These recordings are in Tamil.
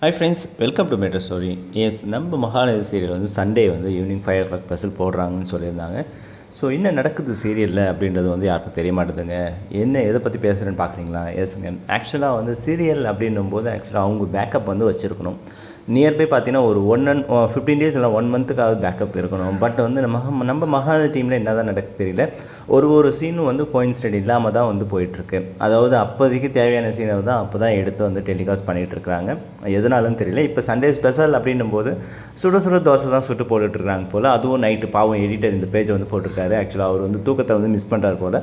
Hi friends welcome to matter story yes நம்ம மகாநதி சீரியல் வந்து சண்டே வந்து evening five o'clock special போடுறாங்கன்னு சொல்லியிருந்தாங்க. ஸோ என்ன நடக்குது சீரியலில் அப்படின்றது வந்து யாருக்கும் தெரிய மாட்டேதுங்க. என்ன எதை பற்றி பேசுகிறேன்னு பார்க்குறீங்களா எஸ்ங்க ஆக்சுவலாக வந்து சீரியல் அப்படின்னும் போது ஆக்சுவலாக அவங்க பேக்கப் வந்து வச்சுருக்கணும். நியர்பை பார்த்தீங்கன்னா ஒரு ஒன் அண்ட் ஃபிஃப்டீன் டேஸ் இல்லை ஒன் மந்த்துக்காவது பேக்கப் இருக்கணும். பட் வந்து நம்ம நம்ம மகாநதி டீமில் என்ன தான் நடக்குது தெரியல. ஒரு ஒரு சீனும் வந்து கோயின்ஸ்டன்ட் இல்லாமல் தான் வந்து போயிட்டுருக்கு. அதாவது அப்போதைக்கு தேவையான சீனை தான் அப்போ தான் எடுத்து வந்து டெலிகாஸ்ட் பண்ணிகிட்டு இருக்காங்க எதனாலும் தெரியல. இப்போ சண்டே ஸ்பெஷல் அப்படின்னும் போது சுட சுட தோசை தான் சுட்டு போட்டுட்ருக்காங்க போல். அதுவும் நைட்டு பாவம் எடிட்டர் இந்த பேஜை வந்து போட்டிருக்காரு. ஆக்சுவலாக அவர் வந்து தூக்கத்தை வந்து மிஸ் பண்ணுறாரு போல்.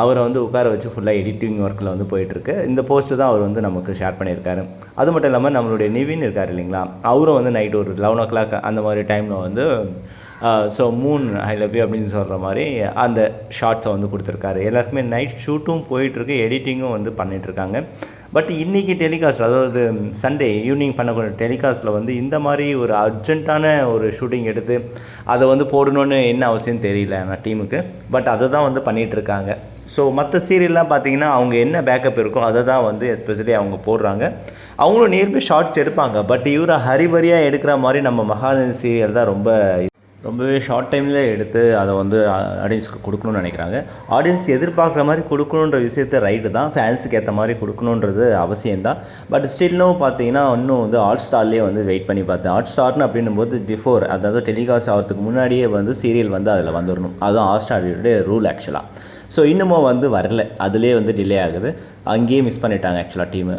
அவரை வந்து உட்கார வச்சு ஃபுல்லாக எடிட்டிங் ஒர்க்கில் வந்து போயிட்டுருக்கு. இந்த போஸ்ட்டு தான் அவர் வந்து நமக்கு ஷேர் பண்ணியிருக்காரு. அது மட்டும் இல்லாமல் நம்மளுடைய நிவின் இருக்கார் இல்லைங்களா? அவரும் வந்து நைட் ஒரு லெவன் ஓ கிளாக் அந்த மாதிரி டைமில் வந்து so moon I love you அப்படின்னு சொல்கிற மாதிரி அந்த ஷார்ட்ஸை வந்து கொடுத்துருக்காரு. எல்லாருக்குமே நைட் ஷூட்டும் போயிட்டுருக்கு எடிட்டிங்கும் வந்து பண்ணிகிட்ருக்காங்க பட் இன்றைக்கி டெலிகாஸ்ட் அதாவது சண்டே ஈவினிங் பண்ணக்கூடிய டெலிகாஸ்ட்டில் வந்து இந்த மாதிரி ஒரு அர்ஜென்ட்டான ஒரு ஷூட்டிங் எடுத்து அதை வந்து போடணுன்னு என்ன அவசியம் தெரியல நான் டீமுக்கு பட் அதை தான் வந்து பண்ணிகிட்ருக்காங்க ஸோ மற்ற சீரியல்லாம் பார்த்தீங்கன்னா அவங்க என்ன பேக்கப் இருக்கோ அதை தான் வந்து எஸ்பெஷலி அவங்க போடுறாங்க. அவங்களும் நியர்பை ஷார்ட்ஸ் எடுப்பாங்க. பட் இவரை ஹரிபரியாக எடுக்கிற மாதிரி நம்ம மகாநதி சீரியல் தான் ரொம்ப ரொம்பவே ஷார்ட் டைமில் எடுத்து அதை வந்து ஆடியன்ஸுக்கு கொடுக்கணும்னு நினைக்கிறாங்க. ஆடியன்ஸ் எதிர்பார்க்குற மாதிரி கொடுக்கணுன்ற விஷயத்த ரைட்டு தான். ஃபேன்ஸுக்கு ஏற்ற மாதிரி கொடுக்கணுன்றது அவசியம்தான். பட் ஸ்டில்லும் பார்த்தீங்கன்னா இன்னும் வந்து ஹாட் ஸ்டார்லேயே வந்து வெயிட் பண்ணி பார்த்தேன். ஹாட் ஸ்டார்னு அப்படின்னும் போது பிஃபோர் அதாவது டெலிகாஸ்ட் ஆகிறதுக்கு முன்னாடியே வந்து சீரியல் வந்து அதில் வந்துடணும் அதுவும் ஹாட் ஸ்டாரோடைய ரூல் ஆக்சுவலாக ஸோ இன்னமும் வந்து வரல. அதுலேயே வந்து டிலே ஆகுது. அங்கேயே மிஸ் பண்ணிட்டாங்க ஆக்சுவலாக டீமு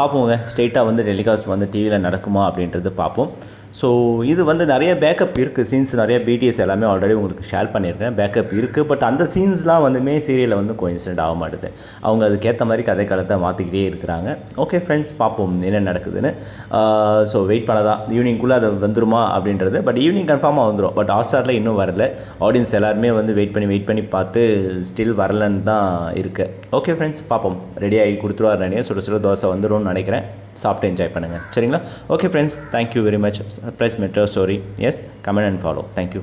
பார்ப்போங்க. ஸ்ட்ரெயிட்டாக வந்து டெலிகாஸ்ட் வந்து டிவியில் நடக்குமா அப்படின்றது பார்ப்போம். ஸோ இது வந்து நிறைய பேக்கப் இருக்குது சீன்ஸ் நிறைய பிடிஎஸ் எல்லாமே ஆல்ரெடி உங்களுக்கு ஷேர் பண்ணியிருக்கேன். பேக்கப் இருக்குது பட் அந்த சீன்ஸ்லாம் வந்துமே சீரியலில் வந்து கோயின்சிடென்ட் ஆக மாட்டுது. அவங்க அதுக்கேற்ற மாதிரி கதை காலத்தை மாற்றிக்கிட்டே இருக்கிறாங்க. ஓகே ஃப்ரெண்ட்ஸ் பார்ப்போம் என்ன நடக்குதுன்னு. ஸோ வெயிட் பண்ணதான் ஈவினிங்குள்ளே அது வந்துருமா அப்படின்றது. பட் ஈவினிங் கன்ஃபார்மாக வந்துடும் பட் ஹாட்ஸ்டாரில் இன்னும் வரல. ஆடியன்ஸ் எல்லாருமே வந்து வெயிட் பண்ணி வெயிட் பண்ணி பார்த்து ஸ்டில் வரலன்னு தான் இருக்குது ஓகே ஃப்ரெண்ட்ஸ் பார்ப்போம். ரெடி ஆகி கொடுத்துருவார் நினைக்கிறேன் சுட சுட தோசை வந்துடும்னு நினைக்கிறேன். சாப்பிட்டு என்ஜாய் பண்ணுங்கள் சரிங்களா? Okay friends thank you very much price meter. sorry yes comment and follow thank you